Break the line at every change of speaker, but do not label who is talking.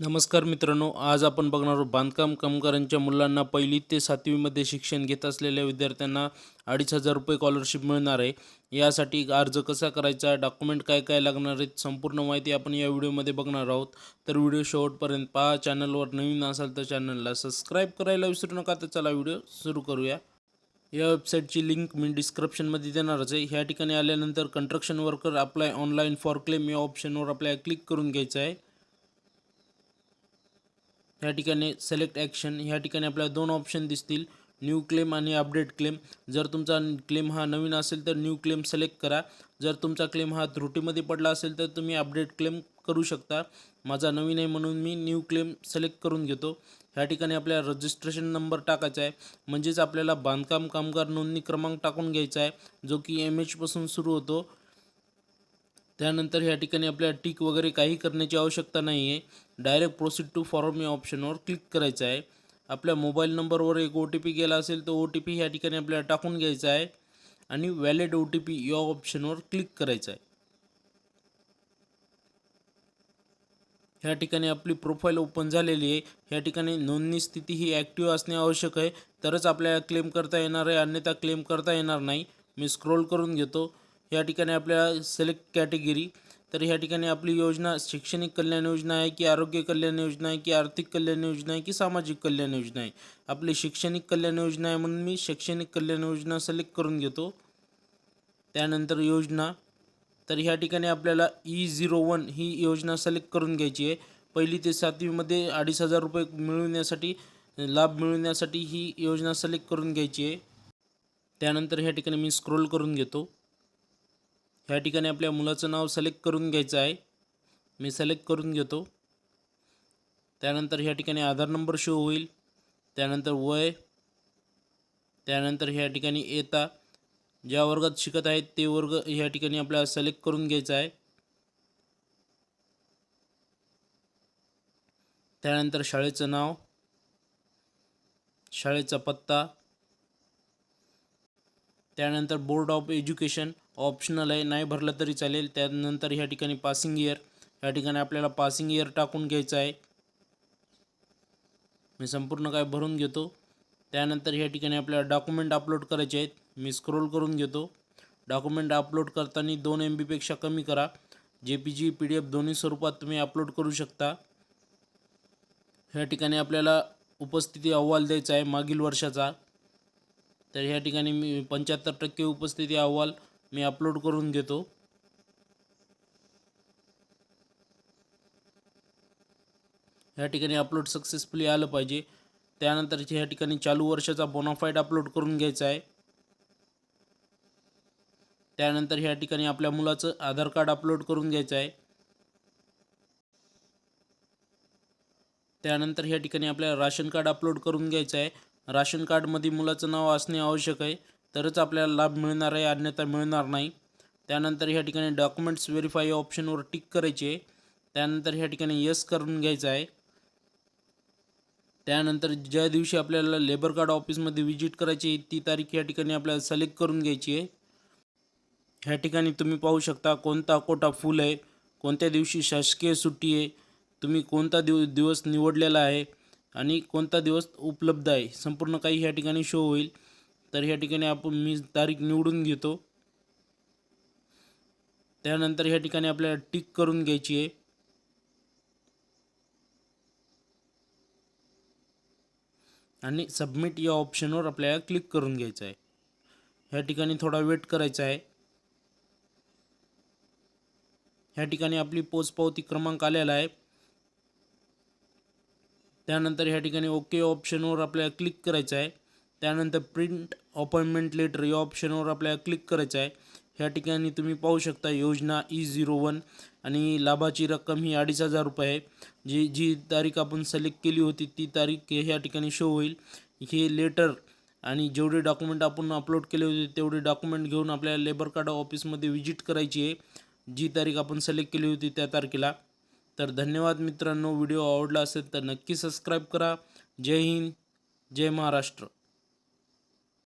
नमस्कार मित्रांनो आज आपण बघणार आहोत बांधकाम कामगारांच्या मुलांना पहिली ते सातवीमध्ये शिक्षण घेत असलेल्या विद्यार्थ्यांना अडीच हजार रुपये स्कॉलरशिप मिळणार आहे. यासाठी अर्ज कसा करायचा डॉक्युमेंट काय काय लागणार आहेत संपूर्ण माहिती आपण या व्हिडिओमध्ये बघणार आहोत. तर व्हिडिओ शेवटपर्यंत पहा चॅनलवर नवीन असाल तर चॅनलला सबस्क्राईब करायला विसरू नका. तर चला व्हिडिओ सुरू करूया. या वेबसाईटची लिंक मी डिस्क्रिप्शनमध्ये देणारच आहे. ह्या ठिकाणी आल्यानंतर construction worker apply online for claim या ऑप्शनवर आपल्याला क्लिक करून घ्यायचं आहे. ह्या ठिकाणी सिलेक्ट ॲक्शन ह्या ठिकाणी आपल्याला दोन ऑप्शन दिसतील. न्यू क्लेम आणि अपडेट क्लेम जर तुमचा क्लेम हा नवीन असेल तर न्यू क्लेम सिलेक्ट करा. जर तुमचा क्लेम हा त्रुटीमध्ये पडला असेल तर तुम्ही अपडेट क्लेम करू शकता. माझा नवीन आहे म्हणून मी न्यू क्लेम सिलेक्ट करून घेतो. ह्या ठिकाणी आपल्याला रजिस्ट्रेशन नंबर टाकायचा आहे. म्हणजेच आपल्याला बांधकाम कामगार नोंदणी क्रमांक टाकून घ्यायचा आहे. जो की एम एचपासून सुरू होतो. त्यानंतर ह्या ठिकाणी आपल्याला टिक वगैरे काही करण्याची आवश्यकता नाही आहे डायरेक्ट प्रोसीड टू फॉर्म या ऑप्शनवर क्लिक करायचं आहे. आपल्या मोबाईल नंबरवर एक ओ टी पी गेला असेल तर ओ टी पी ह्या ठिकाणी आपल्याला टाकून घ्यायचा आहे. आणि व्हॅलिड ओ टी पी या ऑप्शनवर क्लिक करायचं आहे. ह्या ठिकाणी आपली प्रोफाईल ओपन झालेली आहे. ह्या ठिकाणी नोंदणी स्थिती ही ॲक्टिव्ह असणे आवश्यक आहे. तरच आपल्याला क्लेम करता येणार आहे. अन्यथा क्लेम करता येणार नाही. मी स्क्रोल करून घेतो. या ठिकाणी आपल्याला सिलेक्ट कॅटेगरी तर ह्या ठिकाणी आपली योजना शैक्षणिक कल्याण योजना आहे की आरोग्य कल्याण योजना आहे की आर्थिक कल्याण योजना आहे की सामाजिक कल्याण योजना आहे. आपली शैक्षणिक कल्याण योजना आहे म्हणून मी शैक्षणिक कल्याण योजना सिलेक्ट करून घेतो. त्यानंतर योजना. तर ह्या ठिकाणी आपल्याला ई झिरो वन ही योजना सिलेक्ट करून घ्यायची आहे. पहिली ते सातवीमध्ये अडीच हजार रुपये मिळवण्यासाठी लाभ मिळवण्यासाठी ही योजना सिलेक्ट करून घ्यायची आहे. त्यानंतर ह्या ठिकाणी मी स्क्रोल करून घेतो. ह्या ठिकाणी आपल्या मुलाचं नाव सिलेक्ट करून घ्यायचं आहे. मी सिलेक्ट करून घेतो. त्यानंतर ह्या ठिकाणी आधार नंबर शो होईल. त्यानंतर वय. त्यानंतर ह्या ठिकाणी येता. ज्या वर्गात शिकत आहेत ते वर्ग ह्या ठिकाणी आपल्याला सिलेक्ट करून घ्यायचं आहे. त्यानंतर शाळेचं नाव. शाळेचा पत्ता. त्यानंतर बोर्ड ऑफ एज्युकेशन ऑप्शनल आहे नाही भरलं तरी चालेल. त्यानंतर ह्या ठिकाणी पासिंग इयर ह्या ठिकाणी आपल्याला पासिंग इयर टाकून घ्यायचं आहे. मी संपूर्ण काय भरून घेतो. त्यानंतर ह्या ठिकाणी आपल्याला डॉक्युमेंट अपलोड करायचे आहेत. मी स्क्रोल करून घेतो. डॉक्युमेंट अपलोड करताना दोन एम बीपेक्षा कमी करा. J P G P D F दोन्ही स्वरूपात तुम्ही अपलोड करू शकता. ह्या ठिकाणी आपल्याला उपस्थिती अहवाल द्यायचा आहे मागील वर्षाचा. तर ह्या ठिकाणी मी पंच्याहत्तर टक्के उपस्थिती अहवाल मी अपलोड करून घेतो. ह्या ठिकाणी अपलोड सक्सेसफुली आलं पाहिजे. त्यानंतर ह्या ठिकाणी चालू वर्षाचा बोनाफाईड अपलोड करून घ्यायचा आहे. त्यानंतर ह्या ठिकाणी आपल्या मुलाचं आधार कार्ड अपलोड करून घ्यायचं आहे. त्यानंतर ह्या ठिकाणी आपल्याला राशन कार्ड अपलोड करून घ्यायचं आहे. राशन कार्डमध्ये मुलाचं नाव असणे आवश्यक आहे. तरच आपल्याला लाभ मिळणार आहे अन्यथा मिळणार नाही. त्यानंतर ह्या ठिकाणी डॉक्युमेंट्स व्हेरीफाय ऑप्शनवर टिक करायचे. त्यानंतर ह्या ठिकाणी यस करून घ्यायचं आहे. त्यानंतर ज्या दिवशी आपल्याला लेबर कार्ड ऑफिसमध्ये व्हिजिट करायची ती तारीख या ठिकाणी आपल्याला सिलेक्ट करून घ्यायची आहे. ह्या ठिकाणी तुम्ही पाहू शकता कोणता कोटा फुल आहे कोणत्या दिवशी शासकीय सुट्टी आहे तुम्ही कोणता दिव दिवस निवडलेला आहे आणि कोणता दिवस उपलब्ध आहे. संपूर्ण काही ह्या ठिकाणी शो होईल. तर ह्या ठिकाणी आपण मी तारीख निवडून घेतो. त्यानंतर ह्या ठिकाणी आपल्याला टिक करून घ्यायची आहे. आणि सबमिट या ऑप्शनवर आपल्याला क्लिक करून घ्यायचं आहे. ह्या ठिकाणी थोडा वेट करायचा आहे. ह्या ठिकाणी आपली पोचपावती क्रमांक आलेला आहे. त्यानंतर ह्या ठिकाणी ओके ऑप्शनवर आपल्याला क्लिक करायचं आहे. त्यानंतर प्रिंट अपॉइंटमेंट लेटर या ऑप्शनवर आपल्याला क्लिक करायचं आहे. ह्या ठिकाणी तुम्ही पाहू शकता योजना ई झिरो वन आणि लाभाची रक्कम ही अडीच हजार रुपये आहे. जी जी तारीख आपण सिलेक्ट केली होती ती तारीख ह्या ठिकाणी शो होईल. हे लेटर आणि जेवढे डॉक्युमेंट आपण अपलोड केले होते तेवढे डॉक्युमेंट घेऊन आपल्याला लेबर कार्ड ऑफिसमध्ये व्हिजिट करायची आहे. जी तारीख आपण सिलेक्ट केली होती त्या तारखेला. तर धन्यवाद मित्रांनो व्हिडिओ आवडला असेल तर नक्की सबस्क्राईब करा. जय हिंद जय महाराष्ट्र.